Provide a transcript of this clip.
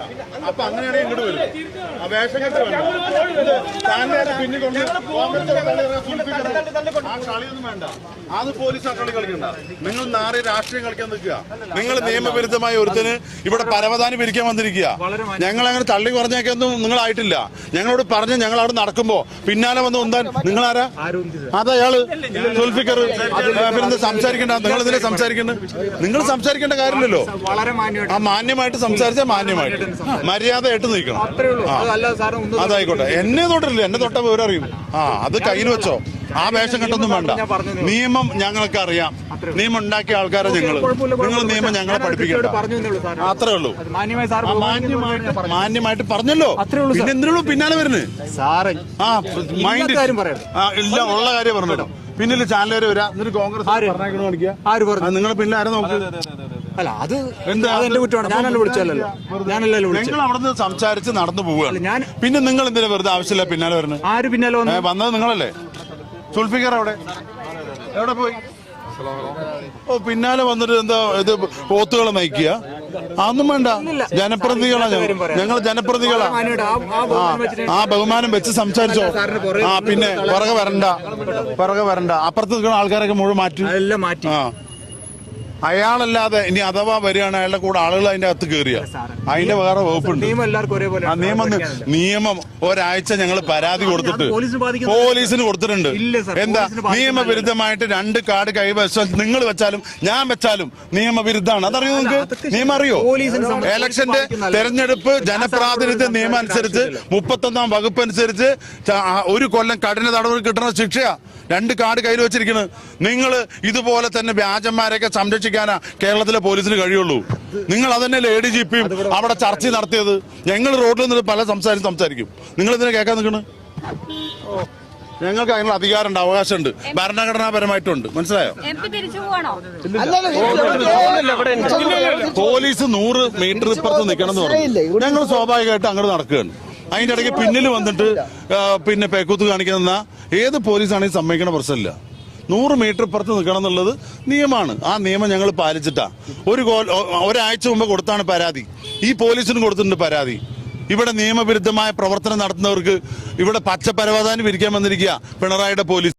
വേണ്ട. അപ്പൊ അങ്ങനെയാണെങ്കിൽ ഇങ്ങോട്ട് വരും ആ വേഷം കെട്ട് വേണ്ട. സ്റ്റാൻഡേർഡ് പിന്നെ കൊണ്ട്. ആ കളിയൊന്നും വേണ്ട. അത് പോലീസ് ആ കളി കളിക്കണ്ട. നിങ്ങൾ നാറി രാഷ്ട്രീയം കളിക്കാൻ നിൽക്കുക. നിങ്ങൾ നിയമവിരുദ്ധമായ ഒരുത്തിന് ഇവിടെ പരവതാനി പിരിക്കാൻ വന്നിരിക്കുക. ഞങ്ങൾ അങ്ങനെ തള്ളി കുറഞ്ഞേക്കൊന്നും നിങ്ങളായിട്ടില്ല. ഞങ്ങളോട് പറഞ്ഞ് ഞങ്ങൾ അവിടെ നടക്കുമ്പോ പിന്നാലെ വന്ന് ഒന്നാൻ നിങ്ങളാരാ? അതയാൾ സുൽഫിക്കർ. പിന്നെ സംസാരിക്കണ്ട? നിങ്ങൾ ഇതിനെ സംസാരിക്കുന്നത് നിങ്ങൾ സംസാരിക്കേണ്ട കാര്യമില്ലല്ലോ. ആ മാന്യമായിട്ട് സംസാരിച്ചാൽ മാന്യമായിട്ട്. മര്യാദയായിട്ട് നിൽക്കണം. അതായിക്കോട്ടെ. എന്നെ തൊട്ടില്ല എന്നെ തൊട്ട വിവരം അറിയും. ആ അത് കയ്യിൽ വെച്ചോ. ആ വേഷം കെട്ടൊന്നും വേണ്ട. നിയമം ഞങ്ങൾക്ക് അറിയാം. നിയമം ഉണ്ടാക്കിയ ആൾക്കാരെ ഞങ്ങൾ നിങ്ങൾ നിയമം ഞങ്ങളെ പഠിപ്പിക്കണ്ട. പറഞ്ഞു അത്രേ ഉള്ളൂ. മാന്യമായി സാർ ആ മാന്യമായിട്ട് മാന്യമായിട്ട് പറഞ്ഞല്ലോ. പിന്നെ എന്തിനുള്ളൂ പിന്നാലെ വരുന്നത് സാറ് ആ മൈൻഡ് ഇല്ല. ഉള്ള കാര്യം പറഞ്ഞല്ലോ പിന്നിൽ ചാനലുകാർ വരാം. എന്നിട്ട് കോൺഗ്രസ് പറഞ്ഞു? നിങ്ങൾ പിന്നെ ആരെ നോക്ക്. അല്ല അത് എന്റെ കുറ്റമാണ്. ഞാനല്ല വിളിച്ചല്ലോ ഞാനല്ലല്ലോ വിളിച്ചത്. നിങ്ങൾ അവിടെ നിന്ന് സംസാരിച്ച് നടന്നു പോവുകയാണ്. ഞാൻ പിന്നെ നിങ്ങൾ എന്തിനാ വെറുതെ ആവശ്യമില്ല പിന്നാലെ വരുന്നത് ആര് പിന്നാലെ വന്നു? വന്നത് നിങ്ങളല്ലേ? സുൽഫിക്കർ അവിടെ. എവിടെ പോയി? ഓ പിന്നാലെ വന്നിട്ട് എന്താ ഇത് പോത്തുകളെ നയിക്കുക? അതൊന്നും വേണ്ട. ജനപ്രതിനിധികളാ ഞങ്ങൾ. ജനപ്രതികളാണ് ജനപ്രതിനിധികളാ. ആ- ബഹുമാനം വെച്ച് സംസാരിച്ചോ? ആ പിന്നെ പുറകെ വരണ്ട. പുറകെ വരണ്ട. അപ്പുറത്ത് നിൽക്കുന്ന ആൾക്കാരൊക്കെ മുഴുവൻ മാറ്റി. ആ. അയാളല്ലാതെ ഇനി അഥവാ വരികയാണ് അയാളുടെ കൂടെ ആളുകൾ അതിന്റെ അകത്ത് കയറിയ. അതിന്റെ വേറെ വകുപ്പുണ്ട്. നിയമം നിയമം ഒരാഴ്ച ഞങ്ങൾ പരാതി കൊടുത്തിട്ട് പോലീസിന് കൊടുത്തിട്ടുണ്ട്. എന്താ? നിയമവിരുദ്ധമായിട്ട് രണ്ട് കാർഡ് കൈവശം നിങ്ങൾ വെച്ചാലും ഞാൻ വെച്ചാലും നിയമവിരുദ്ധമാണ്. അതറിയോ നിങ്ങൾക്ക്? നിയമം അറിയോ? എലക്ഷന്റെ തെരഞ്ഞെടുപ്പ് ജനപ്രാതിനിധ്യ നിയമം അനുസരിച്ച് മുപ്പത്തൊന്നാം വകുപ്പ് അനുസരിച്ച് ഒരു കൊല്ലം കഠിന തടവ് കിട്ടുന്ന ശിക്ഷയാ. രണ്ട് കാർഡ് കയ്യിൽ വെച്ചിരിക്കുന്നത് നിങ്ങൾ ഇതുപോലെ തന്നെ വ്യാജന്മാരെയൊക്കെ സംരക്ഷിക്കാനാ കേരളത്തിലെ പോലീസിന് കഴിയുള്ളൂ. നിങ്ങൾ അതന്നെയല്ലേ എ ഡി ജി പിയും അവിടെ ചർച്ച നടത്തിയത്. ഞങ്ങൾ റോഡിൽ നിന്ന് പല സംസാരിച്ച് സംസാരിക്കും. നിങ്ങൾ ഇതിനെ കേൾക്കാൻ നിൽക്കണ്? ഞങ്ങൾക്ക് അതിനുള്ള അധികാരമുണ്ട് അവകാശമുണ്ട്. ഭരണഘടനാപരമായിട്ടുണ്ട്. മനസ്സിലായോ? പോലീസ് നൂറ് മീറ്റർ ഇപ്പുറത്ത് നിൽക്കണം എന്ന് പറഞ്ഞു ഞങ്ങൾ സ്വാഭാവികമായിട്ട് അങ്ങോട്ട് നടക്കുകയാണ്. അതിന്റെ ഇടയ്ക്ക് പിന്നിൽ വന്നിട്ട് പിന്നെ പേക്കൂത്ത് കാണിക്കുന്ന ഏത് പോലീസാണെങ്കിലും സമ്മതിക്കണ പ്രശ്നമില്ല. നൂറ് മീറ്റർ പുറത്ത് നിൽക്കണം എന്നുള്ളത് നിയമമാണ്. ആ നിയമം ഞങ്ങൾ പാലിച്ചിട്ടാ. ഒരു ഒരാഴ്ച മുമ്പ് കൊടുത്താണ് പരാതി. ഈ പോലീസിനും കൊടുത്തിട്ടുണ്ട് പരാതി. ഇവിടെ നിയമവിരുദ്ധമായ പ്രവർത്തനം നടത്തുന്നവർക്ക് ഇവിടെ പച്ച പരവാധാനം വിരിക്കാൻ വന്നിരിക്കുക പിണറായിയുടെ പോലീസ്.